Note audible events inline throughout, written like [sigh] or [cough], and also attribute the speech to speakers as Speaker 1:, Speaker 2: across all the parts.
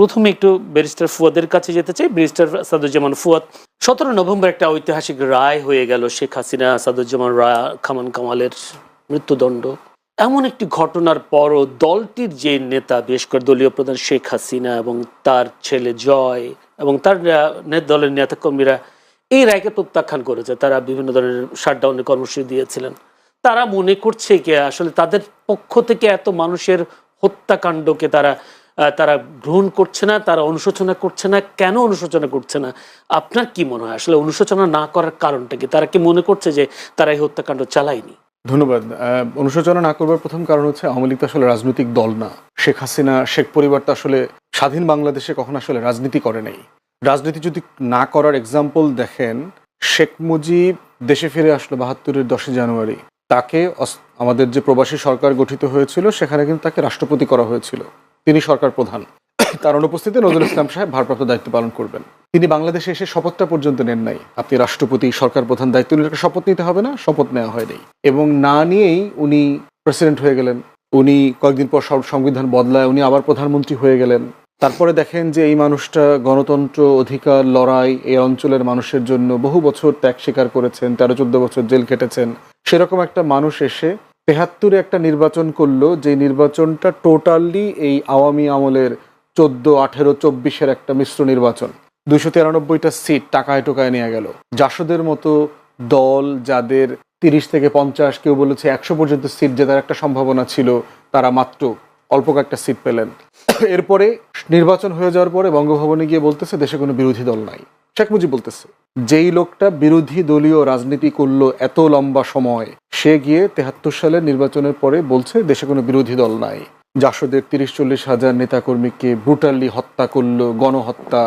Speaker 1: প্রথমে একটু ব্যারিস্টার ফুয়াদের কাছে যেতে চাই। ব্যারিস্টার সাদুজ্জামান ফুয়াদ, সতেরো নভেম্বর একটা ঐতিহাসিক রায় হয়ে গেল শেখ হাসিনা, সাদুজ্জামান রায় খামান কামালের মৃত্যুদণ্ড। এমন একটি ঘটনার পরও দলটির যে নেতা, বিশেষ করে দলীয় প্রধান শেখ হাসিনা এবং তার ছেলে জয় এবং তার দলের নেতাকর্মীরা এই রায়কে প্রত্যাখ্যান করেছে। তারা বিভিন্ন ধরনের শাটডাউনের কর্মসূচি দিয়েছিলেন। তারা মনে করছে কি, আসলে তাদের পক্ষ থেকে এত মানুষের হত্যাকাণ্ডকে তারা তারা গ্রহণ করছে না, তারা অনুশোচনা করছে না, কেন অনুশোচনা করছে না? আপনার কি মনে হয়? আসলে অনুশোচনা না করার কারণটা কি? তারা কি মনে করছে যে তারা এই হত্যাকাণ্ড চালায়নি?
Speaker 2: ধন্যবাদ। অনুশোচনা না করবার প্রথম কারণ হচ্ছে আওয়ামী লীগ তো আসলে রাজনৈতিক দল না। শেখ হাসিনা, শেখ পরিবার তো আসলে স্বাধীন বাংলাদেশে কখনো আসলে রাজনীতি করে নাই। রাজনীতি যদি না করার এক্সাম্পল দেখেন, শেখ মুজিব দেশে ফিরে আসলো বাহাত্তরের দশই জানুয়ারি। তাকে আমাদের যে প্রবাসী সরকার গঠিত হয়েছিল, সেখানে কিন্তু তাকে রাষ্ট্রপতি করা হয়েছিল। তিনি সরকার প্রধান। তার অনুপস্থিতিতে নজরুল ইসলাম সাহেব ভারপ্রাপ্ত দায়িত্ব পালন করবেন। তিনি বাংলাদেশে এসে শপথটা পর্যন্ত নেন নাই। আপনি রাষ্ট্রপতি, সরকার প্রধান দায়িত্ব নিলে শপথ নিতে হবে না, শপথ নেওয়া হয়নি এবং না নিয়েই উনি প্রেসিডেন্ট হয়ে গেলেন। উনি কয়েকদিন পর সব সংবিধান বদলায়, উনি আবার প্রধানমন্ত্রী হয়ে গেলেন। তারপরে দেখেন যে এই মানুষটা গণতন্ত্র, অধিকার, লড়াই, এই অঞ্চলের মানুষের জন্য বহু বছর ত্যাগ স্বীকার করেছেন, তেরো চোদ্দ বছর জেল কেটেছেন সেরকম একটা মানুষ এসে তেহাত্তরে একটা নির্বাচন করল যে নির্বাচনটা টোটালি এই আওয়ামী আমলের চোদ্দ, আঠেরো, চব্বিশের একটা মিশ্র নির্বাচন। দুইশো তিরানব্বইটা সিট টাকায় টোকায় নিয়ে গেল। জাসদের মতো দল যাদের তিরিশ থেকে পঞ্চাশ, কেউ বলেছে একশো পর্যন্ত সিট জেতার একটা সম্ভাবনা ছিল, তারা মাত্র অল্প কয়েকটা সিট পেলেন। এরপরে নির্বাচন হয়ে যাওয়ার পরে বঙ্গভবনে গিয়ে বলতেছে, দেশে কোনো বিরোধী দল নাই। শেখ মুজিব বলতেছে, যেই লোকটা বিরোধী দলীয় রাজনীতি করল এত লম্বা সময়, সে গিয়ে তেহাত্তর সালের নির্বাচনের পরে বলছে দেশে কোনো বিরোধী দল নাই। জাসদের তিরিশ চল্লিশ হাজার নেতাকর্মীকে ব্রুটালি হত্যা করল, গণহত্যা,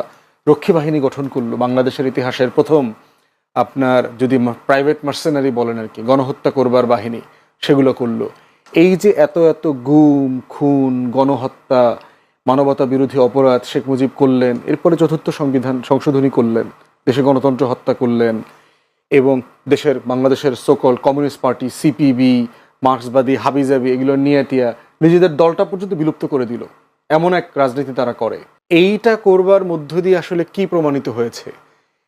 Speaker 2: রক্ষী বাহিনী গঠন করল, বাংলাদেশের ইতিহাসের প্রথম আপনার যদি প্রাইভেট মার্সেনারি বলেন আর কি, গণহত্যা করবার বাহিনী সেগুলো করল। এই যে এত এত গুম, খুন, গণহত্যা মানবতা বিরোধী অপরাধ শেখ মুজিব করলেন, এরপরে চতুর্থ সংবিধান সংশোধনী করলেন, দেশে গণতন্ত্র হত্যা করলেন, এবং দেশের, বাংলাদেশের সকল কমিউনিস্ট পার্টি সিপিবি মার্ক্সবাদী হাবিজাবি, এগুলো নিয়ে টিয়া নিজেদের দলটা পর্যন্ত বিলুপ্ত করে দিল। এমন এক রাজনীতি তারা করে। এইটা করবার মধ্য দিয়ে আসলে কি প্রমাণিত হয়েছে?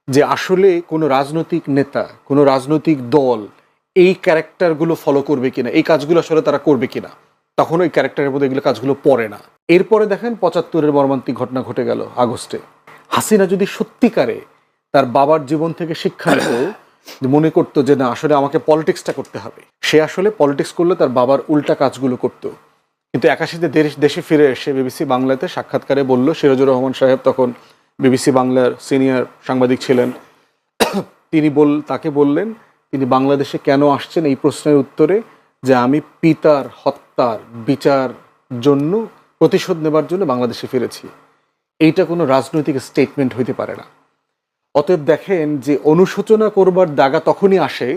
Speaker 2: যে আসলে কোনো রাজনৈতিক নেতা, কোনো রাজনৈতিক দল এই ক্যারেক্টারগুলো ফলো করবে কিনা, এই কাজগুলো আসলে তারা করবে কিনা? তখন ওই ক্যারেক্টারের মধ্যে এগুলো কাজগুলো পড়ে না। এরপরে দেখেন পঁচাত্তরের মর্মান্তিক ঘটনা ঘটে গেল আগস্টে। হাসিনা যদি সত্যিকারে তার বাবার জীবন থেকে শিক্ষা নিত মনে করতো যে না, আসলে আমাকে পলিটিক্সটা করতে হবে। সে আসলে পলিটিক্স করলে তার বাবার উল্টা কাজগুলো করতো। কিন্তু একাশিতে দেশ- দেশে ফিরে এসে বিবিসি বাংলাতে সাক্ষাৎকারে বলল, সিরাজুর রহমান সাহেব তখন বিবিসি বাংলার সিনিয়র সাংবাদিক ছিলেন। তিনি বল, তাকে বললেন, তিনি বাংলাদেশে কেন আসছেন? এই প্রশ্নের উত্তরে যে, আমি পিতার হত্যার বিচার জন্য, প্রতিশোধ নেবার জন্য বাংলাদেশে ফিরেছি। এইটা কোনো রাজনৈতিক স্টেটমেন্ট হইতে পারে না। অতএব দেখেন যে অনুশোচনা করবার দাগা তখনই আসে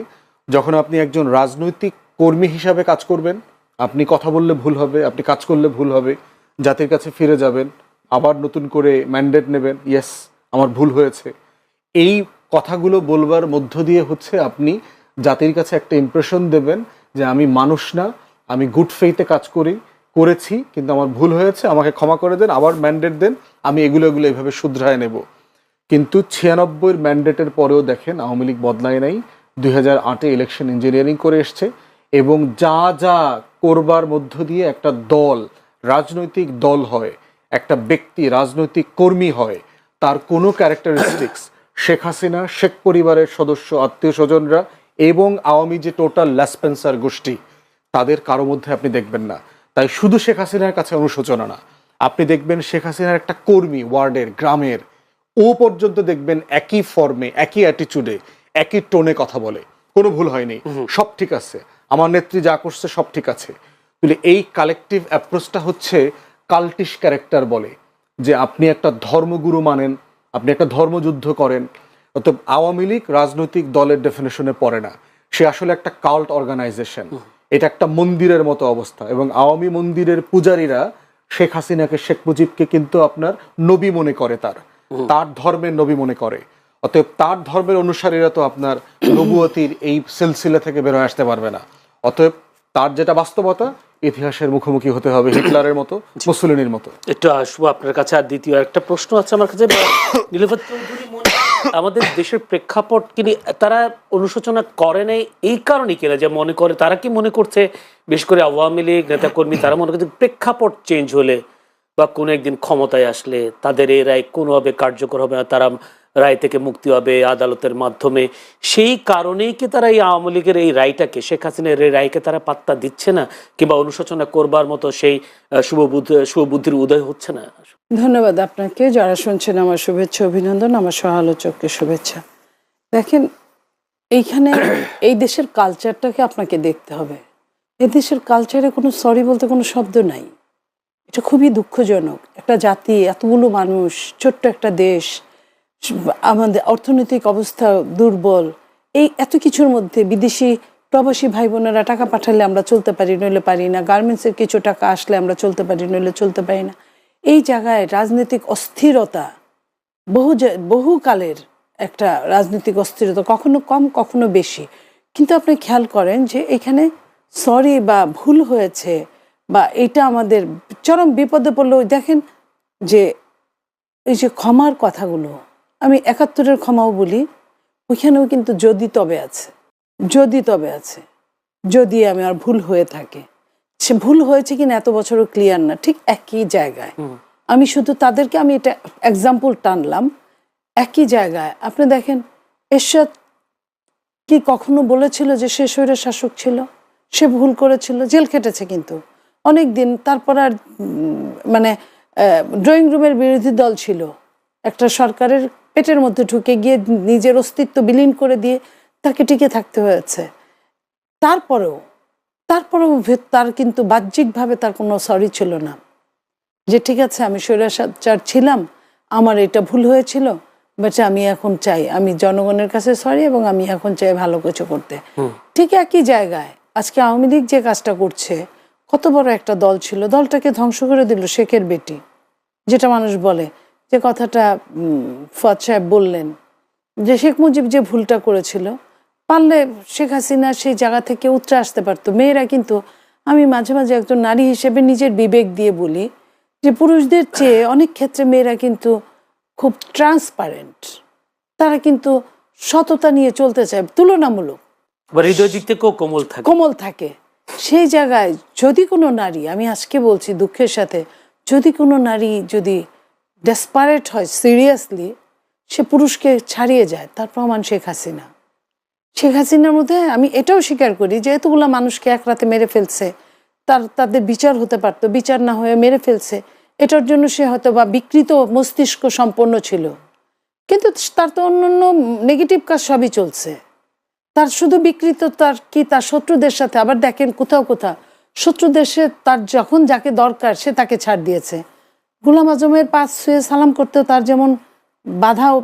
Speaker 2: যখন আপনি একজন রাজনৈতিক কর্মী হিসাবে কাজ করবেন। আপনি কথা বললে ভুল হবে, আপনি কাজ করলে ভুল হবে, জাতির কাছে ফিরে যাবেন, আবার নতুন করে ম্যান্ডেট নেবেন ইয়েস আমার ভুল হয়েছে। এই কথাগুলো বলবার মধ্য দিয়ে হচ্ছে আপনি জাতির কাছে একটা ইমপ্রেশন দেবেন যে আমি মানুষ না আমি গুড ফেইতে কাজ করি, করেছি, কিন্তু আমার ভুল হয়েছে, আমাকে ক্ষমা করে দেন, আবার ম্যান্ডেট দেন, আমি এগুলো এগুলো এইভাবে শুধরায় নেব। কিন্তু ছিয়ানব্বইয়ের ম্যান্ডেটের পরেও দেখেন, আওয়ামী লীগ বদলায় নাই, দুই হাজার আটে ইলেকশন ইঞ্জিনিয়ারিং করে এসছে, এবং যা যা করবার মধ্য দিয়ে একটা দল, রাজনৈতিক দল হয়, একটা ব্যক্তি, রাজনৈতিক কর্মী হয়, তার কোনো ক্যারেক্টারিস্টিক্স শেখ হাসিনা, শেখ পরিবারের সদস্য আত্মীয় স্বজনরা এবং আওয়ামী যে টোটাল ল্যাসপেন্সার গোষ্ঠী তাদের কারও মধ্যে আপনি দেখবেন না। তাই শুধু শেখ হাসিনার কাছে অনুশোচনা না আপনি দেখবেন শেখ হাসিনার একটা কর্মী ওয়ার্ডের গ্রামের ও পর্যন্ত দেখবেন একই ফর্মে একই অ্যাটিচিউডে একই টোনে কথা বলে। কোনো ভুল হয়নি। সব ঠিক আছে। আমার নেত্রী যা করছে সব ঠিক আছে। তাহলে এই কালেকটিভ অ্যাপ্রোচটা হচ্ছে কাল্টিশ ক্যারেক্টার বলে যে আপনি একটা ধর্মগুরু মানেন আপনি একটা ধর্মযুদ্ধ করেন। অর্থাৎ আওয়ামী লীগ রাজনৈতিক দলের ডেফিনেশনে পড়ে না। সে আসলে একটা কাল্ট অর্গানাইজেশন এটা একটা মন্দিরের মতো অবস্থা এবং আওয়ামী মন্দিরের পূজারীরা শেখ হাসিনাকে শেখ মুজিবকে কিন্তু আপনার নবী মনে করে তার। তার ধর্মের নবী মনে করে। অতএব তার ধর্মের অনুসারীরা তো আপনার নবুয়তির এই সিলসিলা থেকে বেরোয় আসতে পারবে না। অতএব তার যেটা বাস্তবতা ইতিহাসের মুখোমুখি হতে হবে হিটলারের মতো মুসলিনের মতো।
Speaker 1: একটু আসব আপনার কাছে। আর দ্বিতীয় একটা প্রশ্ন আছে আমার কাছে [coughs] আমাদের দেশের প্রেক্ষাপট কিনি তারা অনুশোচনা করে নাই? এই কারণে কিনা যে মনে করে, তারা কি মনে করছে? বিশেষ করে আওয়ামী লীগ, নেতাকর্মী, তারা মনে করছে প্রেক্ষাপট চেঞ্জ হলে বা কোনো একদিন ক্ষমতায় আসলে তাদের এই রায় কোনোভাবে কার্যকর হবে না, তারা রায় থেকে মুক্তি হবে আদালতের মাধ্যমে। সেই কারণেই কি তারা এই আওয়ামী লীগের এই রায়টাকে শেখ হাসিনার এই রায়কে তারা পাত্তা দিচ্ছে না? কিংবা অনুশোচনা করবার মতো সেই শুভবুদ্ধ শুভবুদ্ধির উদয় হচ্ছে না?
Speaker 3: ধন্যবাদ আপনাকে। যারা শুনছেন আমার শুভেচ্ছা অভিনন্দন আমার সহালোচককে শুভেচ্ছা। দেখেন এইখানে [clears throat] এই দেশের কালচারটাকে আপনাকে দেখতে হবে। এই দেশের কালচারে কোনো সরি বলতে কোনো শব্দ নাই। এটা খুবই দুঃখজনক। একটা জাতি এতগুলো মানুষ ছোট্ট একটা দেশ আমাদের অর্থনৈতিক অবস্থা দুর্বল। এই এত কিছুর মধ্যে বিদেশি প্রবাসী ভাই বোনেরা টাকা পাঠালে আমরা চলতে পারি, নইলে পারি না। গার্মেন্টসের কিছু টাকা আসলে আমরা চলতে পারি, নইলে চলতে পারি না। এই জায়গায় রাজনৈতিক অস্থিরতা বহু বহুকালের একটা রাজনৈতিক অস্থিরতা, কখনো কম, কখনো বেশি। কিন্তু আপনি খেয়াল করেন যে এখানে সরি বা ভুল হয়েছে বা এটা আমাদের চরম বিপদে পড়লেও দেখেন যে এই যে ক্ষমার কথাগুলো আমি একাত্তরের ক্ষমাও বলি ওইখানেও কিন্তু যদি তবে আছে যদি তবে আছে যদি আমি আর ভুল হয়ে থাকে। সে ভুল হয়েছে কিনা এত বছরও ক্লিয়ার না ঠিক একই জায়গায়। আমি শুধু তাদেরকে আমি এটা এক্সাম্পল টানলাম একই জায়গায়। আপনি দেখেন এরশাদ কি কখনো বলেছিল যে সে স্বৈরের শাসক ছিল? সে ভুল করেছিল জেল খেটেছে কিন্তু। অনেক দিন তারপর আর মানে ড্রয়িং রুমের বিরোধী দল ছিল। একটা সরকারের পেটের মধ্যে ঢুকে গিয়ে নিজের অস্তিত্ব বিলীন করে দিয়ে তাকে টিকে থাকতে হয়েছে। তারপরেও তারপরেও তার কিন্তু বাহ্যিকভাবে তার কোনো সরি ছিল না। যে ঠিক আছে আমি স্বৈরাচার ছিলাম আমার এটা ভুল হয়েছিল বাট আমি এখন চাই আমি জনগণের কাছে সরি এবং আমি এখন চাই ভালো কিছু করতে। ঠিক একই জায়গায় আজকে আওয়ামী লীগ যে কাজটা করছে কত বড় একটা দল ছিল দলটাকে ধ্বংস করে দিল শেখের বেটি যেটা মানুষ বলে যে কথাটা ফুয়াদ সাহেব বললেন যে শেখ মুজিব যে ভুলটা করেছিল পারলে শেখ হাসিনা সেই জায়গা থেকে উতরে আসতে পারতো। মেয়েরা কিন্তু আমি মাঝে মাঝে একজন নারী হিসেবে নিজের বিবেক দিয়ে বলি যে পুরুষদের চেয়ে অনেক ক্ষেত্রে মেয়েরা কিন্তু খুব ট্রান্সপারেন্ট তারা কিন্তু সততা নিয়ে চলতে চায় তুলনামূলক।
Speaker 1: কোমল থাকে।
Speaker 3: কোমল থাকে। সেই জায়গায় যদি কোনো নারী আমি আজকে বলছি দুঃখের সাথে যদি কোনো নারী যদি ডেসপারেট হয় সিরিয়াসলি সে পুরুষকে ছাড়িয়ে যায়। তার প্রমাণ শেখ হাসিনা। শেখ হাসিনার মধ্যে আমি এটাও স্বীকার করি যে এতগুলো মানুষকে এক রাতে মেরে ফেলছে, তার, তাদের বিচার হতে পারতো, বিচার না হয়ে মেরে ফেলছে, এটার জন্য সে হয়তো বা বিকৃত মস্তিষ্ক সম্পন্ন ছিল। কিন্তু তার তো অন্য অন্য নেগেটিভ কাজ সবই চলছে। তার শুধু বিকৃত তার কি তার শত্রুদের সাথে? আবার দেখেন কোথাও কোথাও, শত্রুদের সে তার যখন যাকে দরকার সে তাকে ছাড় দিয়েছে। গুলাম আজমের পাঁচ ছুঁয়ে সালাম করতেও তার যেমন বাধাও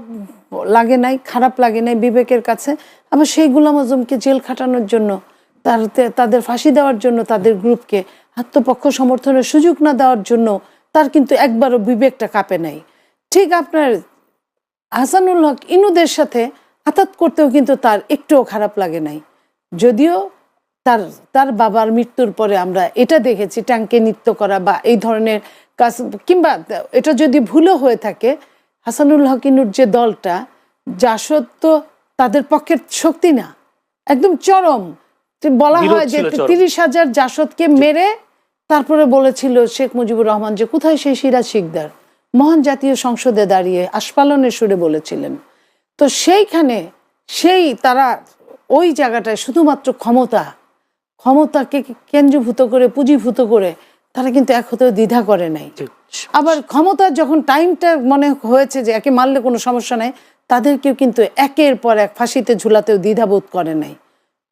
Speaker 3: লাগে নাই, খারাপ লাগে নাই বিবেকের কাছে, আবার সেই গুলাম আজমকে জেল খাটানোর জন্য, তার তাদের ফাঁসি দেওয়ার জন্য তাদের গ্রুপকে আত্মপক্ষ সমর্থনের সুযোগ না দেওয়ার জন্য তার কিন্তু একবারও বিবেকটা কাঁপে নাই। ঠিক আপনার হাসানুল হক ইনুদের সাথে আতাত করতেও কিন্তু তার একটুও খারাপ লাগে নাই। যদিও তার তার বাবার মৃত্যুর পরে আমরা এটা দেখেছি, ট্যাঙ্কে নৃত্য করা বা এই ধরনের কিংবা এটা যদি ভুলও হয়ে থাকে হাসানুল হক ইনুর যে দলটা জাসদ তো তাদের পক্ষের শক্তি না। একদম চরম। বলা হয় যে তিরিশ হাজার জাসদকে মেরে তারপরে বলেছিল শেখ মুজিবুর রহমান যে কোথায় সেই সিরাজ শিকদার? মহান জাতীয় সংসদে দাঁড়িয়ে আস্ফালনের সুরে বলেছিলেন। তো সেইখানে সেই তারা ওই জায়গাটায় শুধুমাত্র ক্ষমতা ক্ষমতাকে কেন্দ্রীভূত করে পুঁজিভূত করে তারা কিন্তু এক হতেও দ্বিধা করে নাই। আবার ক্ষমতা যখন টাইমটা মনে হয়েছে যে একে মারলে কোনো সমস্যা নাই তাদেরকেও কিন্তু একের পর এক ফাঁসিতে ঝুলাতেও দ্বিধাবোধ করে নাই।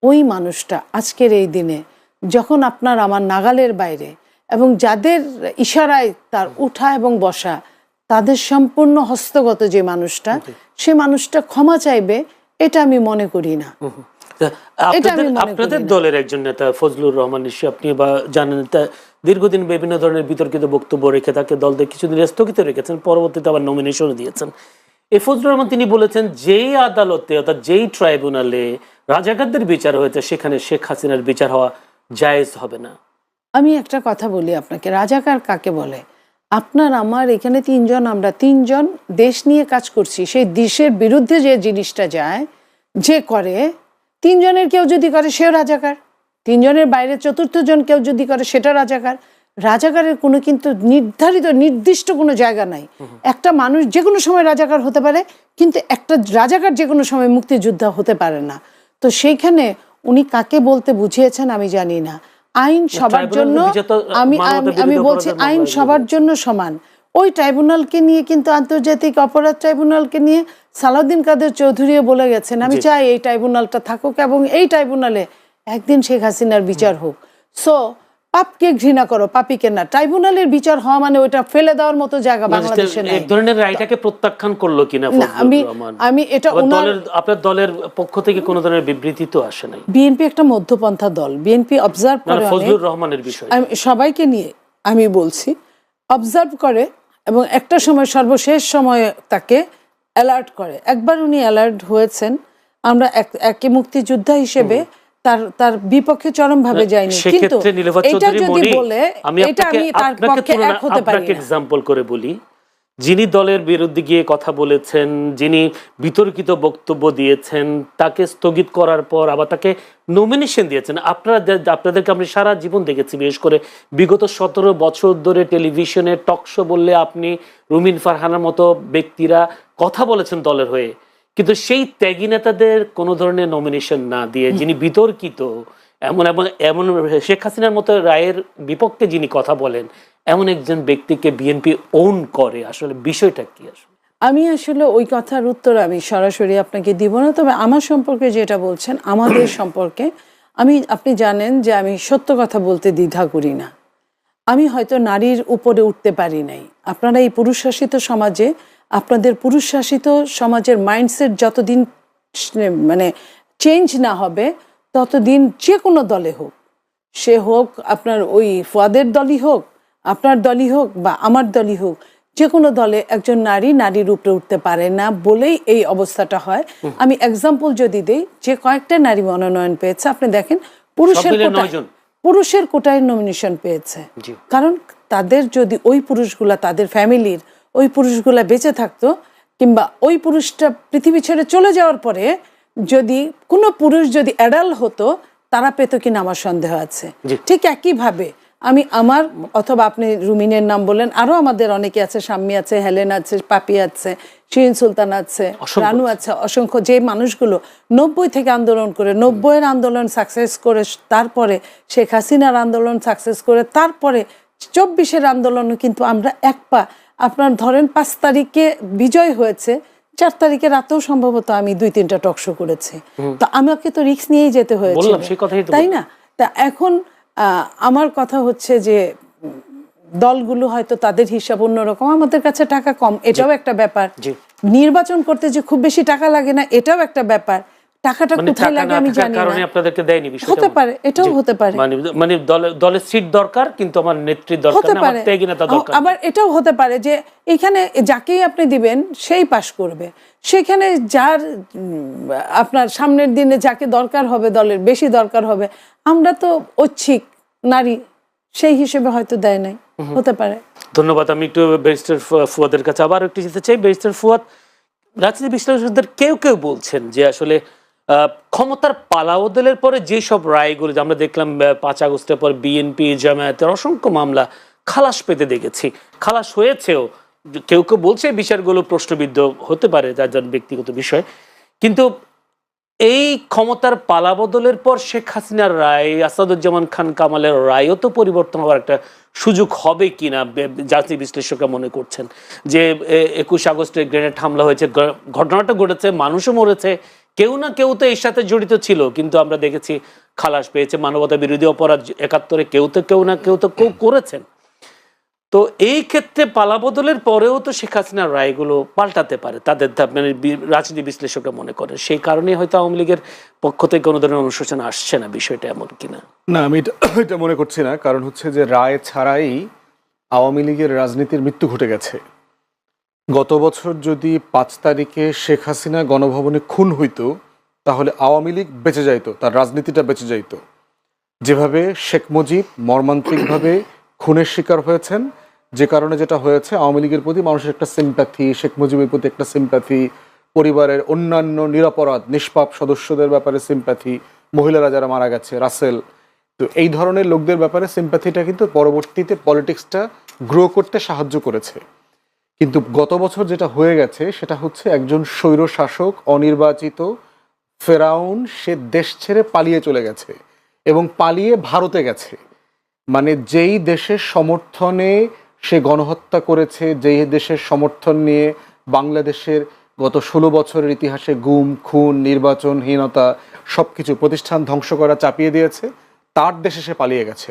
Speaker 3: ওই মানুষটা আজকের এই দিনে যখন আপনার আমার নাগালের বাইরে এবং যাদের ইশারায় তার উঠা এবং বসা তাদের সম্পূর্ণ হস্তগত যে মানুষটা সে মানুষটা ক্ষমা চাইবে এটা আমি মনে করি না।
Speaker 1: আপনাদের। দলের একজন নেতা ফজলুর রহমান নিশ্চয়ই আপনি বা জানেন দীর্ঘদিন বিভিন্ন ধরনের বিতর্কিত বক্তব্য রেখে তাকে দল থেকে কিছুদিন স্থগিত রেখেছেন। পরবর্তীতে আবার নমিনেশনও দিয়েছেন। এই ফজলুর রহমান তিনি বলেছেন, যেই আদালতে অর্থাৎ যেই ট্রাইব্যুনালে রাজাকারদের বিচার হয়েছে, সেখানে শেখ হাসিনার বিচার হওয়া জায়েজ হবে না।
Speaker 3: আমি একটা কথা বলি আপনাকে। রাজাকার কাকে বলে? আপনার, আমার, এখানে তিনজন, আমরা তিনজন, দেশ নিয়ে কাজ করছি। সেই দেশের বিরুদ্ধে যে জিনিসটা যায়, যে করে, তিনজনের কেউ যদি করে, সেও রাজাকার। তিনজনের বাইরে চতুর্থ জন কেউ যদি করে সেটা রাজাকার। রাজাকারের কোনো কিন্তু নির্ধারিত নির্দিষ্ট কোনো জায়গা নাই। একটা মানুষ যে কোনো সময় রাজাকার হতে পারে কিন্তু একটা রাজাকার যে কোনো সময় মুক্তিযোদ্ধা হতে পারে না। তো সেইখানে উনি কাকে বলতে বুঝিয়েছেন আমি জানি না। আইন সবার জন্য আমি আমি- বলছি আইন সবার জন্য সমান। ওই ট্রাইব্যুনালকে নিয়ে কিন্তু আন্তর্জাতিক অপরাধ ট্রাইব্যুনালকে নিয়ে সালাউদ্দিন কাদের চৌধুরীও বলে গেছেন আমি চাই এই ট্রাইব্যুনালটা থাকুক এবং এই ট্রাইব্যুনালে একদিন শেখ হাসিনার বিচার হোক। সো পাপকে ঘৃণা করো পাপিকে না। ট্রাইব্যুনালের বিচার হওয়া মানে ওইটা ফেলে দেওয়ার মতো জায়গা বাংলাদেশে নেই।
Speaker 1: এক ধরনের রায়টাকে প্রত্যাখ্যান করল কিনা
Speaker 3: আমি আমি এটা
Speaker 1: দলের আপনার দলের পক্ষ থেকে কোনো ধরনের বিবৃতি তো আসে নাই।
Speaker 3: বিএনপি একটা মধ্যপন্থা দল। বিএনপি অবজার্ভ
Speaker 1: মানে
Speaker 3: করে
Speaker 1: ফজলুর রহমানের বিষয়।
Speaker 3: আমি সবাইকে নিয়ে আমি বলছি অবজার্ভ করে এবং একটা সময় সর্বশেষ সময়ে তাকে অ্যালার্ট করে। একবার উনি অ্যালার্ট হয়েছেন। আমরা এক- একে মুক্তিযোদ্ধা হিসেবে তার তার বিপক্ষে চরমভাবে যায়নি। কিন্তু
Speaker 1: সেক্ষেত্রে
Speaker 3: এটা
Speaker 1: চৌধুরী
Speaker 3: যদি
Speaker 1: মনি
Speaker 3: বলে
Speaker 1: আমি
Speaker 3: এটা
Speaker 1: আপনাকে
Speaker 3: আমি তার
Speaker 1: আপনাকে
Speaker 3: পক্ষে এক হতে পারি
Speaker 1: আপনাকে। এক্সাম্পল করে বলি। যিনি দলের বিরুদ্ধে গিয়ে কথা বলেছেন যিনি বিতর্কিত বক্তব্য দিয়েছেন তাকে স্থগিত করার পর আবার তাকে নমিনেশন দিয়েছেন। আপনারা আপনাদেরকে আমি সারা জীবন দেখেছি বিশেষ করে বিগত সতেরো বছর ধরে টেলিভিশনে টক শো বললে আপনি রুমিন ফারহানার মতো ব্যক্তিরা কথা বলেছেন দলের হয়ে। কিন্তু সেই ত্যাগী নেতাদের কোনো ধরনের নমিনেশন না দিয়ে যিনি বিতর্কিত এমন এমন এমন শেখ হাসিনার মতো রায়ের বিপক্ষে যিনি কথা বলেন এমন একজন ব্যক্তিকে বিএনপি ওন করে আসলে বিষয়টা কি আসলে?
Speaker 3: আমি আসলে ওই কথার উত্তর আমি সরাসরি আপনাকে দিব না তবে আমার সম্পর্কে যেটা বলছেন আমাদের [coughs] সম্পর্কে আমি আপনি জানেন যে আমি সত্য কথা বলতে দ্বিধা করি না। আমি হয়তো নারীর উপরে উঠতে পারি নাই। আপনারা এই পুরুষ শাসিত সমাজে আপনাদের পুরুষ শাসিত সমাজের মাইন্ডসেট যতদিন মানে চেঞ্জ না হবে ততদিন যে কোনো দলে হোক সে হোক আপনার ওই ফুয়াদের দলই হোক আপনার দলই হোক বা আমার দলই হোক যে কোনো দলে একজন নারী নারীর উপরে উঠতে পারে না বলেই এই অবস্থাটা হয়। আমি এক্সাম্পল যদি দেই যে কয়েকটা নারী মনোনয়ন পেয়েছে আপনি দেখেন পুরুষের পুরুষের কোটায় নমিনেশন পেয়েছে। কারণ তাদের যদি ওই পুরুষগুলা তাদের ফ্যামিলির ওই পুরুষগুলা বেঁচে থাকতো কিংবা ওই পুরুষটা পৃথিবী ছেড়ে চলে যাওয়ার পরে যদি কোনো পুরুষ যদি অ্যাডাল হতো তারা পেত কিনা আমার সন্দেহ আছে। ঠিক একইভাবে আমি আমার অথবা আপনি রুমিনের নাম বললেন আরও আমাদের অনেকে আছে শাম্মী আছে হেলেন আছে পাপি আছে শিরিন সুলতান আছে রানু আছে অসংখ্য। যে মানুষগুলো নব্বই থেকে আন্দোলন করে নব্বইয়ের আন্দোলন সাকসেস করে তারপরে শেখ হাসিনার আন্দোলন সাকসেস করে তারপরে চব্বিশের আন্দোলনও কিন্তু আমরা এক পা আপনার ধরেন পাঁচ তারিখে বিজয় হয়েছে চার তারিখে রাতেও সম্ভবত আমি দুই তিনটা টক শো করেছি। তো আমাকে তো রিস্ক নিয়েই যেতে হয়েছে তাই না? তা এখন আহ, আমার কথা হচ্ছে যে দলগুলো হয়তো তাদের হিসাব অন্যরকম আমাদের কাছে টাকা কম এটাও একটা ব্যাপার। নির্বাচন করতে যে খুব বেশি টাকা লাগে না এটাও একটা ব্যাপার। টাকাটা
Speaker 1: মানে
Speaker 3: কোথায় লাগে আমি জানি
Speaker 1: কারণে
Speaker 3: না
Speaker 1: আপনাদেরকে দেয়নি বিষয়টা
Speaker 3: হতে পারে এটাও হতে পারে।
Speaker 1: মানে মানে দলের সিট দরকার কিন্তু আমার নেত্রীর দরকার না আমার ত্যাগী নেতা দরকার
Speaker 3: আবার এটাও হতে পারে যে এখানে যাকেই আপনি দিবেন সেই পাশ করবে। সেখানে যার আপনার সামনের দিনে যাকে দরকার হবে দলের বেশি দরকার হবে আমরা তো ঐচ্ছিক নারী সেই হিসেবে হয়তো দেয় নাই। হতে পারে।
Speaker 1: ধন্যবাদ আমি একটু ব্যারিস্টার ফুয়াদের কাছে আবার একটু যেতে চাই। ব্যারিস্টার ফুয়াদ রাজনীতি বিশ্লেষকদের কেউ কেউ বলছেন যে আসলে ক্ষমতার পালাবদলের পরে যেসব রায়গুলো আমরা দেখলাম পাঁচ আগস্টের পর বিএনপি জামায়াতের অসংখ্য মামলা খালাস পেতে দেখেছি। খালাস হয়েছেও, কেউ কেউ বলছে বিচারগুলো প্রশ্নবিদ্ধ হতে পারে, যার যার ব্যক্তিগত বিষয়। কিন্তু এই ক্ষমতার পালাবদলের পর শেখ হাসিনার রায়, আসাদুজ্জামান খান কামালের রায়ও তো পরিবর্তন হওয়ার একটা সুযোগ হবে কিনা, বে- জাতীয় বিশ্লেষকরা মনে করছেন। যে একুশ আগস্টে গ্রেনেড হামলা হয়েছে ঘটনাটা ঘটেছে, মানুষও মরেছে কেউ না কেউ তো এর সাথে জড়িত ছিল, কিন্তু আমরা দেখেছি খালাস পেয়েছে, মানবতা বিরোধী অপরাধ একাত্তরে কেউ তো কেউ না কেউ তো কেউ করেছেন। তো এই ক্ষেত্রে পালাবদলের পরেও তো শেখ হাসিনার রায়গুলো পাল্টাতে পারে, তাদের মানে রাজনীতি বিশ্লেষকরা মনে করেন। সেই কারণেই হয়তো আওয়ামী লীগের পক্ষ থেকে কোনো ধরনের অনুশোচনা আসছে না বিষয়টা এমন কিনা।
Speaker 2: না, আমি এটা মনে করছি না, কারণ হচ্ছে যে রায় ছাড়াই আওয়ামী লীগের রাজনীতির মৃত্যু ঘটে গেছে। গত বছর যদি পাঁচ তারিখে শেখ হাসিনা গণভবনে খুন হইতো, তাহলে আওয়ামী লীগ বেঁচে যাইতো, তার রাজনীতিটা বেঁচে যাইতো। যেভাবে শেখ মুজিব মর্মান্তিকভাবে খুনের শিকার হয়েছেন, যে কারণে যেটা হয়েছে, আওয়ামী লীগের প্রতি মানুষের একটা সিম্প্যাথি শেখ মুজিবের প্রতি একটা সিম্প্যাথি পরিবারের অন্যান্য নিরাপরাধ, নিষ্পাপ সদস্যদের ব্যাপারে সিম্প্যাথি মহিলারা যারা মারা গেছে, রাসেল। তো এই ধরনের লোকদের ব্যাপারে সিম্প্যাথিটা কিন্তু পরবর্তীতে পলিটিক্সটা গ্রো করতে সাহায্য করেছে। কিন্তু গত বছর যেটা হয়ে গেছে, সেটা হচ্ছে একজন স্বৈর শাসক অনির্বাচিত ফেরাউন, সে দেশ ছেড়ে পালিয়ে চলে গেছে এবং পালিয়ে ভারতে গেছে। মানে যেই দেশের সমর্থনে সে গণহত্যা করেছে, যেই দেশের সমর্থন নিয়ে বাংলাদেশের গত ষোলো বছরের ইতিহাসে গুম, খুন নির্বাচনহীনতা সবকিছু প্রতিষ্ঠান ধ্বংস করা চাপিয়ে দিয়েছে, তার দেশে সে পালিয়ে গেছে।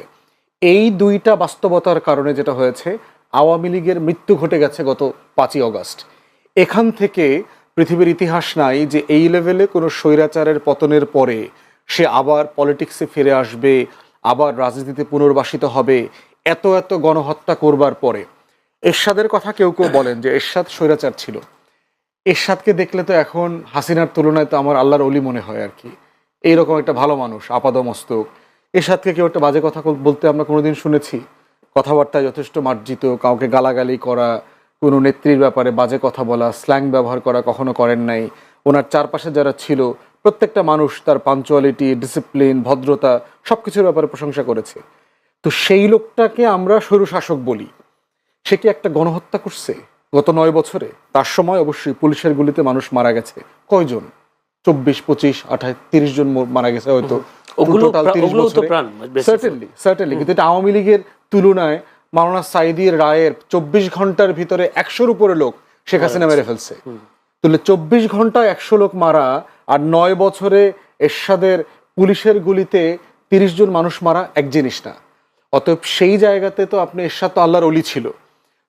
Speaker 2: এই দুইটা বাস্তবতার কারণে যেটা হয়েছে আওয়ামী লীগের মৃত্যু ঘটে গেছে গত পাঁচই অগস্ট। এখান থেকে পৃথিবীর ইতিহাস নাই যে এই লেভেলে কোনো স্বৈরাচারের পতনের পরে সে আবার পলিটিক্সে ফিরে আসবে, আবার রাজনীতিতে পুনর্বাসিত হবে, এত এত গণহত্যা করবার পরে। এরশাদের কথা কেউ কেউ বলেন যে এরশাদ স্বৈরাচার ছিল। এরশাদকে দেখলে তো এখন হাসিনার তুলনায় তো আমার আল্লাহর অলি মনে হয় আর কি। এইরকম একটা ভালো মানুষ, আপাদমস্তক। এরশাদকে কেউ একটা বাজে কথা বলতে আমরা কোনোদিন শুনেছি? কথাবার্তায় যথেষ্ট মার্জিত কাউকে গালাগালি করা কোনো নেত্রীর ব্যাপারে বাজে কথা বলা স্ল্যাং ব্যবহার করা কখনো করেন নাই। ওনার চারপাশে যারা ছিল প্রত্যেকটা মানুষ তার পাঞ্চুয়ালিটি ডিসিপ্লিন ভদ্রতা সব কিছুর ব্যাপারে প্রশংসা করেছে। তো সেই লোকটাকে আমরা সরু শাসক বলি। সে কি একটা গণহত্যা করছে? গত নয় বছরে? তার সময় অবশ্যই পুলিশের গুলিতে মানুষ মারা গেছে। কয়জন? চব্বিশ পঁচিশ আঠাশ তিরিশ জন মারা গেছে হয়তো।
Speaker 1: ওগুলো
Speaker 2: Total
Speaker 1: প্রা-
Speaker 2: 30
Speaker 1: ওগুলো তো
Speaker 2: বছরে।
Speaker 1: প্রাণ বেঁচেছে।
Speaker 2: সার্টেনলি সার্টেনলি কিন্তু এটা আওয়ামী লীগের তুলনায় মাওলানা সাইদির রায়ের চব্বিশ ঘণ্টার ভিতরে একশোর উপরে লোক শেখ হাসিনা মেরে ফেলছে। তাহলে চব্বিশ ঘন্টায় একশো লোক মারা আর নয় বছরে এরশাদের পুলিশের গুলিতে তিরিশ জন মানুষ মারা এক জিনিস না। অতএব সেই জায়গাতে তো আপনি এরশাদ তো আল্লাহর অলি ছিল।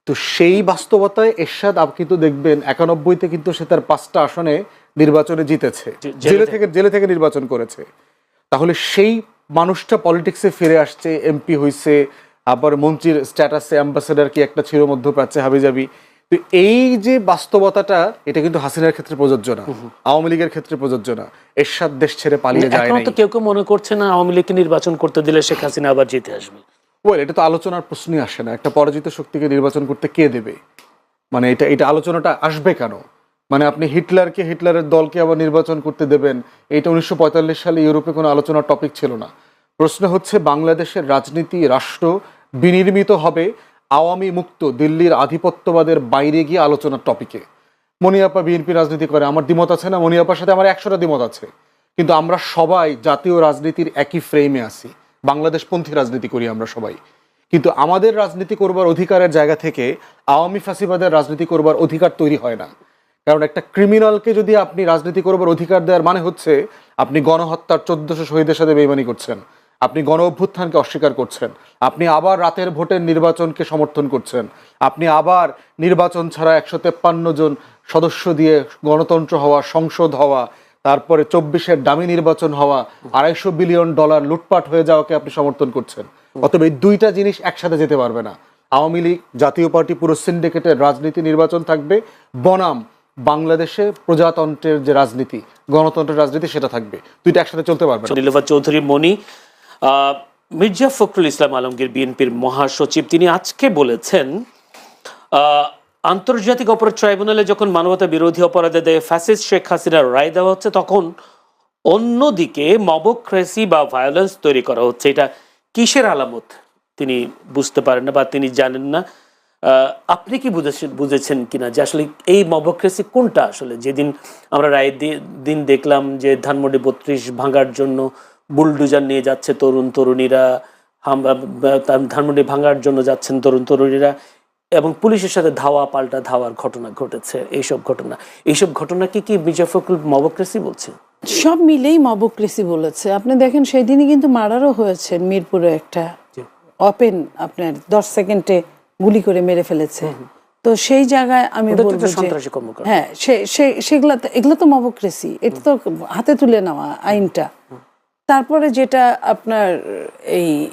Speaker 2: তো সেই বাস্তবতায় এরশাদ আপনি কিন্তু দেখবেন একানব্বইতে কিন্তু সে তার পাঁচটা আসনে নির্বাচনে জিতেছে।
Speaker 1: জেলে
Speaker 2: জেলে থেকে জেলে থেকে নির্বাচন করেছে। তাহলে সেই মানুষটা পলিটিক্সে ফিরে আসছে এমপি হইছে আবার মন্ত্রীর স্ট্যাটাসে অ্যাম্বাসেডার কি একটা ছিল মধ্যপ্রাচ্যে হাবিজাবি? তো এই যে বাস্তবতাটা এটা কিন্তু হাসিনার ক্ষেত্রে প্রযোজ্য না। আওয়ামী লীগের ক্ষেত্রে প্রযোজ্য না। এরশাদ দেশ ছেড়ে পালিয়ে যায়
Speaker 1: তো কেউ কেউ মনে করছে না আওয়ামী লীগকে নির্বাচন করতে দিলে শেখ হাসিনা আবার জিতে আসবে।
Speaker 2: ওয়েল এটা তো আলোচনার প্রশ্নই আসে না। একটা পরাজিত শক্তিকে নির্বাচন করতে কে দেবে? মানে এটা এটা আলোচনাটা আসবে কেন? মানে আপনি হিটলারকে হিটলারের দলকে আবার নির্বাচন করতে দেবেন এটা উনিশশো পঁয়তাল্লিশ সালে ইউরোপে কোনো আলোচনার টপিক ছিল না। প্রশ্ন হচ্ছে, বাংলাদেশের রাজনীতি, রাষ্ট্র বিনির্মিত হবে আওয়ামী মুক্ত দিল্লির আধিপত্যবাদের বাইরে গিয়ে আলোচনার টপিকে মনিয়াপা বিএনপি রাজনীতি করে, আমার দ্বিমত আছে না? মনিয়াপার সাথে আমার একশোটা দ্বিমত আছে। কিন্তু আমরা সবাই জাতীয় রাজনীতির একই ফ্রেমে আছি। বাংলাদেশপন্থী রাজনীতি করি আমরা সবাই। কিন্তু আমাদের রাজনীতি করবার অধিকারের জায়গা থেকে আওয়ামী ফাঁসিবাদের রাজনীতি করবার অধিকার তৈরি হয় না। কারণ একটা ক্রিমিনালকে যদি আপনি রাজনীতি করবার অধিকার দেওয়ার মানে হচ্ছে, আপনি গণহত্যার চোদ্দশো শহীদের সাথে বেইমানি করছেন। আপনি গণ অভ্যুত্থানকে অস্বীকার করছেন। আপনি আবার রাতের ভোটের নির্বাচনকে সমর্থন করছেন। আপনি আবার নির্বাচন ছাড়া একশো তেপ্পান্ন জন সদস্য দিয়ে গণতন্ত্র হওয়া, সংসদ হওয়া, তারপরে চব্বিশের দামি নির্বাচন হওয়া, আড়াইশো বিলিয়ন ডলার লুটপাট হয়ে যাওয়াকে আপনি সমর্থন করছেন। অতএব এই দুইটা জিনিস একসাথে যেতে পারবে না। আওয়ামী লীগ, জাতীয় পার্টি, পুরো সিন্ডিকেটের রাজনীতি নির্বাচন থাকবে। বনাম, বাংলাদেশে প্রজাতন্ত্রের যে রাজনীতি, গণতন্ত্রের রাজনীতি, সেটা থাকবে। দুইটা একসাথে চলতে পারবে
Speaker 1: চৌধুরী মনি মির্জা ফখরুল ইসলাম আলমগীর বিএনপির মহাসচিব, তিনি আজকে বলেছেন আন্তর্জাতিক অপরাধ ট্রাইব্যুনালে যখন মানবতা বিরোধী অপরাধে দেয় ফ্যাসিস্ট শেখ হাসিনার রায় দেওয়া হচ্ছে, তখন অন্যদিকে মবক্রেসি বা ভায়োলেন্স তৈরি করা হচ্ছে। এটা কিসের আলামত? তিনি বুঝতে পারেন না বা তিনি জানেন না। আপনি কি বুঝেছেন বুঝেছেন কিনা যে আসলে এই মবক্রেসি কোনটা আসলে? যেদিন আমরা রায় দিন দেখলাম যে ধানমন্ডি বত্রিশ ভাঙার জন্য বুলডুজার নিয়ে যাচ্ছে তরুণ তরুণীরা ধানমন্ডি ভাঙার জন্য যাচ্ছেন তরুণ তরুণীরা এবং পুলিশের সাথে ধাওয়া পাল্টা ধাওয়ার ঘটনা ঘটেছে এইসব ঘটনা। এইসব ঘটনা কি কি মির্জা ফখরুল মবক্রেসি বলছে?
Speaker 3: সব মিলেই মবক্রেসি বলেছে। আপনি দেখেন সেই দিনই কিন্তু মার্ডারও হয়েছে মিরপুরে একটা ওপেন আপনার দশ সেকেন্ডে গুলি করে মেরে ফেলেছে। তো সেই জায়গায় আমি বলব। হ্যাঁ সে সে- সেগুলা এগুলো তো মবক্রেসি। এটা তো হাতে তুলে নেওয়া আইনটা। তারপরে যেটা আপনার এই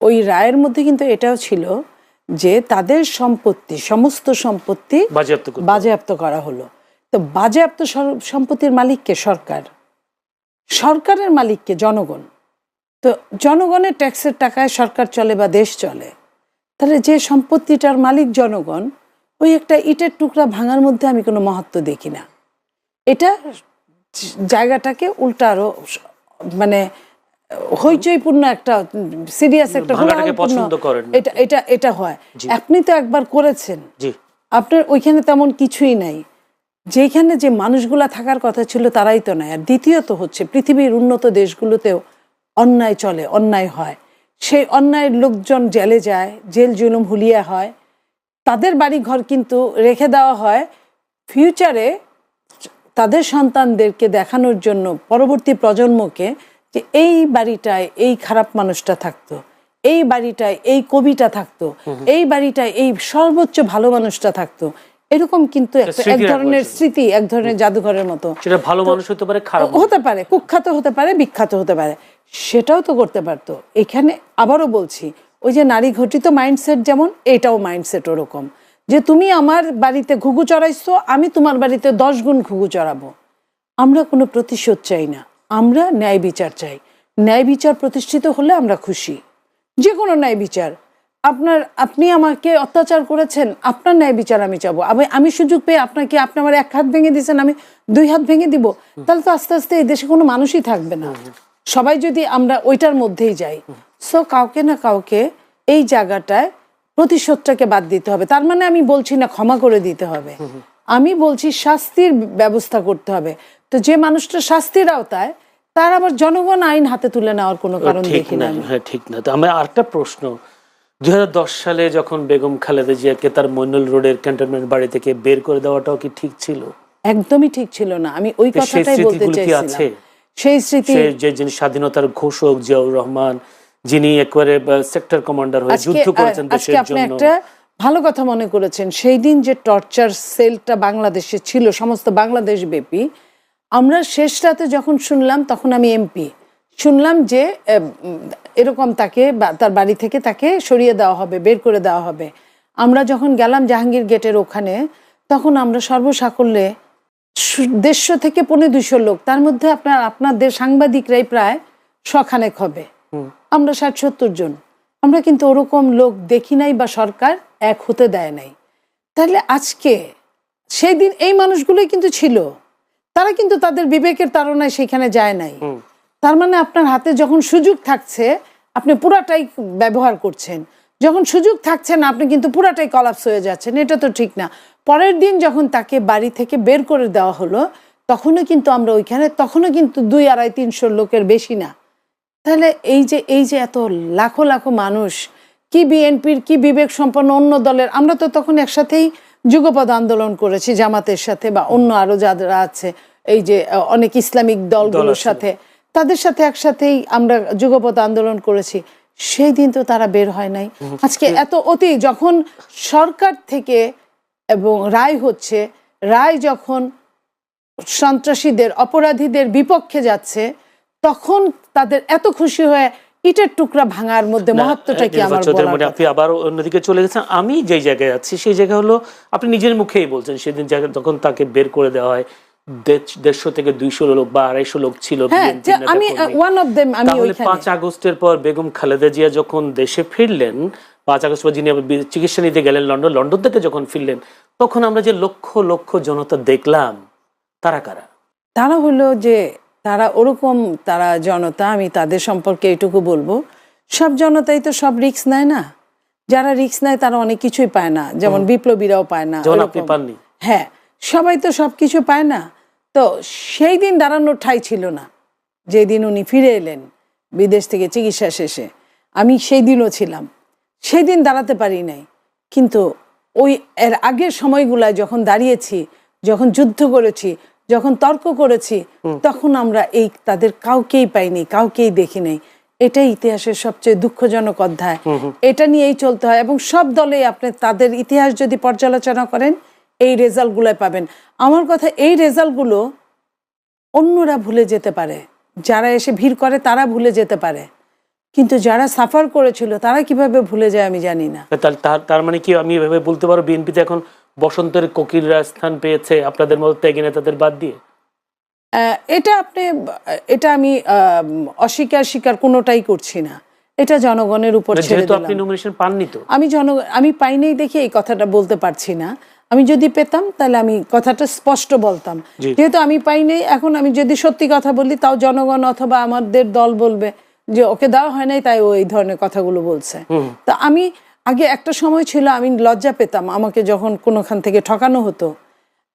Speaker 3: ওই রায়ের মধ্যে কিন্তু এটাও ছিল যে তাদের সম্পত্তি সমস্ত সম্পত্তি
Speaker 1: বাজেয়াপ্ত
Speaker 3: করা হলো। তো বাজেয়াপ্ত সর- সম্পত্তির মালিককে সরকার সরকারের মালিককে জনগণ। তো জনগণের ট্যাক্সের টাকায় সরকার চলে বা দেশ চলে তাহলে যে সম্পত্তিটার মালিক জনগণ ওই একটা ইটের টুকরা ভাঙার মধ্যে আমি কোনো মহত্ব দেখি না। এটা জায়গাটাকে উল্টা আরও স- মানে হইচইপূর্ণ একটা সিরিয়াস একটা
Speaker 1: পছন্দ করেন
Speaker 3: এটা এটা এটা হয়। আপনি তো একবার করেছেন। আপনার ওইখানে তেমন কিছুই নাই। যেখানে যে মানুষগুলা থাকার কথা ছিল তারাই তো নাই। আর দ্বিতীয়ত হচ্ছে পৃথিবীর উন্নত দেশগুলোতেও অন্যায় চলে অন্যায় হয়। সেই অন্যায়ের লোকজন জেলে যায় জেল জুলুম হুলিয়া হয়। তাদের বাড়ি ঘর কিন্তু রেখে দেওয়া হয়। ফিউচারে তাদের সন্তানদেরকে দেখানোর জন্য পরবর্তী প্রজন্মকে যে এই বাড়িটায় এই খারাপ মানুষটা থাকতো এই বাড়িটায় এই কবিটা থাকতো এই বাড়িটায় এই সর্বোচ্চ ভালো মানুষটা থাকতো এরকম কিন্তু এক ধরনের স্মৃতি এক ধরনের জাদুঘরের মতো।
Speaker 1: সেটা ভালো মানুষ হতে পারে খারাপ
Speaker 3: হতে পারে কুখ্যাত হতে পারে বিখ্যাত হতে পারে সেটাও তো করতে পারতো। এখানে আবারও বলছি ওই যে নারী ঘটিত মাইন্ডসেট যেমন এটাও মাইন্ডসেট ওরকম। যে তুমি আমার বাড়িতে ঘুঘু চড়াইছো, আমি তোমার বাড়িতে দশ গুণ ঘুঘু চড়াবো। আমরা কোনো প্রতিশোধ চাই না। আমরা ন্যায় বিচার চাই। ন্যায় বিচার প্রতিষ্ঠিত হলে আমরা খুশি। যে কোনো ন্যায় বিচার। আপনার, আপনি আমাকে অত্যাচার করেছেন, আপনার ন্যায় বিচার আমি চাবো। আমি আমি সুযোগ পেয়ে আপনাকে, আপনি আমার এক হাত ভেঙে দিয়েছেন, আমি দুই হাত ভেঙে দিব। তাহলে তো আস্তে আস্তে এই দেশে কোনো মানুষই থাকবে না। সবাই যদি আমরা ওইটার মধ্যেই যাই। সো কাউকে না কাউকে এই জায়গাটায় প্রতিশোধটাকে বাদ দিতে হবে। তার মানে আমি বলছি না ক্ষমা করে দিতে হবে। আমি বলছি শাস্তির ব্যবস্থা করতে হবে। তো যে মানুষটা শাস্তির আওতায় তার আবার জনগণ আইন হাতে তুলে নেওয়ার কোনো কারণ দেখি
Speaker 1: না হ্যাঁ ঠিক না। তো আমার আরেকটা প্রশ্ন। দু হাজার দশ সালে যখন বেগম খালেদা জিয়াকে তার মইনুল রোডের ক্যান্টনমেন্ট বাড়ি থেকে বের করে দেওয়াটাও কি ঠিক ছিল?
Speaker 3: একদমই ঠিক ছিল না। আমি ওই কথাটাই বলতে? চাইছিলাম সেই স্মৃতি
Speaker 1: যে যিনি স্বাধীনতার ঘোষক জিয়াউর রহমান যিনি একবারে সেক্টর কমান্ডার হয়ে যুদ্ধ করেছেন দেশের জন্য।
Speaker 3: একটা ভালো কথা মনে করেছেন। সেই দিন যে টর্চার সেলটা বাংলাদেশে ছিল সমস্ত বাংলাদেশ ব্যাপী আমরা শেষ রাতে যখন শুনলাম তখন আমি এমপি শুনলাম যে এরকম তাকে তার বাড়ি থেকে তাকে সরিয়ে দেওয়া হবে বের করে দেওয়া হবে। আমরা যখন গেলাম জাহাঙ্গীর গেটের ওখানে তখন আমরা সর্বসাকল্যে দেড়শো থেকে পনেরো দুশো লোক তার মধ্যে আপনার আপনাদের সাংবাদিকরাই প্রায় শখানেক হবে। আমরা ষাট সত্তর জন। আমরা কিন্তু ওরকম লোক দেখি নাই বা সরকার এক হতে দেয় নাই। তাহলে আজকে সেই দিন এই মানুষগুলোই কিন্তু ছিল। তারা কিন্তু তাদের বিবেকের তাড়নায় সেখানে যায় নাই। তার মানে আপনার হাতে যখন সুযোগ থাকছে আপনি পুরাটাই ব্যবহার করছেন। যখন সুযোগ থাকছে না আপনি কিন্তু পুরাটাই কলাপস হয়ে যাচ্ছেন। এটা তো ঠিক না। পরের দিন যখন তাকে বাড়ি থেকে বের করে দেওয়া হলো তখনও কিন্তু আমরা ওইখানে তখনও কিন্তু দুই আড়াই তিনশো লোকের বেশি না। তাহলে এই যে এই যে এত লাখো লাখো মানুষ কি বিএনপির কি বিবেক সম্পন্ন অন্য দলের? আমরা তো তখন একসাথেই যুগপদ আন্দোলন করেছি জামাতের সাথে বা অন্য আরও যারা আছে এই যে অনেক ইসলামিক দলগুলোর সাথে তাদের সাথে একসাথেই আমরা যুগপদ আন্দোলন করেছি। সেই দিন তো তারা বের হয় নাই। আজকে এত অতি যখন সরকার থেকে এবং রায় হচ্ছে রায় যখন সন্ত্রাসীদের অপরাধীদের বিপক্ষে যাচ্ছে তখন তাদের এত খুশি হয়ে ইটের টুকরা ভাঙার মধ্যে মহত্বটা কি আমার বলার
Speaker 1: আপনি আবার অন্যদিকে চলে গেছেন। আমি যেই জায়গায় আছি সেই জায়গা হলো আপনি নিজের মুখেই বলছেন সেদিন জায়গা যখন তাকে বের করে দেওয়া হয় দেড়শো থেকে দুইশো লোক বা আড়াইশো লোক ছিল
Speaker 3: হ্যাঁ যে আমি ওয়ান অফ দেম আমি
Speaker 1: পাঁচ আগস্টের পর বেগম খালেদা জিয়া যখন দেশে ফিরলেন পাঁচ আগস্ট পর যিনি চিকিৎসা নিতে গেলেন লন্ডন লন্ডন থেকে যখন ফিরলেন তখন আমরা যে লক্ষ লক্ষ জনতা দেখলাম তারা কারা?
Speaker 3: তারা হলো যে তারা ওরকম তারা জনতা আমি তাদের সম্পর্কে এটুকু বলব। সব জনতাই তো সব রিস্ক নেয় না। যারা রিস্ক নেয় তারা অনেক কিছুই পায় না। যেমন বিপ্লবীরাও পায় না হ্যাঁ সবাই তো সব কিছু পায় না। তো সেই দিন দাঁড়ানোর ঠাই ছিল না। যেদিন উনি ফিরে এলেন বিদেশ থেকে চিকিৎসা শেষে। আমি সেই দিনও ছিলাম। সেই দিন দাঁড়াতে পারি নাই। কিন্তু ওই এর আগের সময়গুলায় যখন দাঁড়িয়েছি যখন যুদ্ধ করেছি যখন তর্ক করেছি তখন আমরা এই তাদের কাউকেই পাইনি কাউকেই দেখি নাই এটাই ইতিহাসের সবচেয়ে দুঃখজনক অধ্যায়। এটা নিয়েই চলতে হয় এবং সব দলেই আপনি তাদের ইতিহাস যদি পর্যালোচনা করেন এই রেজাল্টগুলো পাবেন। আমার কথা এই রেজাল্টগুলো অন্যরা ভুলে যেতে পারে। যারা এসে ভিড় করে তারা ভুলে যেতে পারে। কিন্তু যারা সাফার করেছিল তারা কীভাবে ভুলে যায় আমি জানি না।
Speaker 1: তার মানে কি আমি এভাবে বলতে পারো বিএনপিতে এখন বসন্তের কোকিলরা স্থান পেয়েছে আপনাদের মতো ত্যাগী নেতাদের বাদ দিয়ে?
Speaker 3: এটা আপনি এটা আমি অস্বীকার স্বীকার কোনোটাই করছি না। এটা জনগণের উপর ছেড়ে
Speaker 1: যেহেতু আপনি নমিনেশন পাননি তো?
Speaker 3: আমি জন আমি পাইনি দেখে এই কথাটা বলতে পারছি না। আমি যদি পেতাম তাহলে আমি কথাটা স্পষ্ট বলতাম। যেহেতু আমি পাইনি এখন আমি যদি সত্যি কথা বলি তাও জনগণ অথবা আমাদের দল বলবে। যে ওকে দেওয়া হয় নাই তাই ও এই ধরনের কথাগুলো বলছে। তা আমি আগে একটা সময় ছিল আমি লজ্জা পেতাম আমাকে যখন কোনোখান থেকে ঠকানো হতো।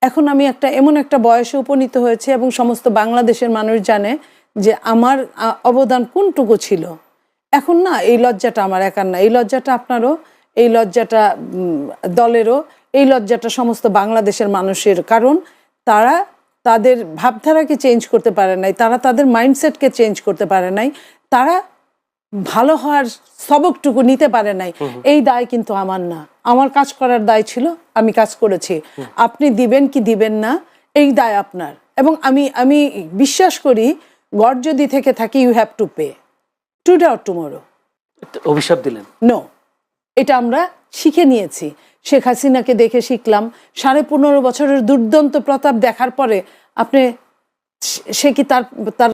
Speaker 3: এখন আমি একটা এমন একটা বয়সে উপনীত হয়েছে এবং সমস্ত বাংলাদেশের মানুষ জানে যে আমার অবদান কোনটুকু ছিল। এখন না এই লজ্জাটা আমার একার না। এই লজ্জাটা আপনারও এই লজ্জাটা দলেরও এই লজ্জাটা সমস্ত বাংলাদেশের মানুষের। কারণ তারা তাদের ভাবধারাকে চেঞ্জ করতে পারে নাই তারা তাদের মাইন্ডসেটকে চেঞ্জ করতে পারে নাই তারা ভালো হওয়ার সবকটুকু নিতে পারে নাই। এই দায় কিন্তু আমার না। আমার কাজ করার দায় ছিল আমি কাজ করেছি। আপনি দিবেন কি দিবেন না এই দায় আপনার। এবং আমি আমি বিশ্বাস করি গড যদি থেকে থাকি you have to pay today or tomorrow
Speaker 1: অভিশাপ দিলেন।
Speaker 3: নো এটা আমরা শিখে নিয়েছি। শেখ হাসিনাকে দেখে শিখলাম। সাড়ে পনেরো বছরের দুর্দান্ত প্রতাপ দেখার পরে আপনি সে- সে কি তার তার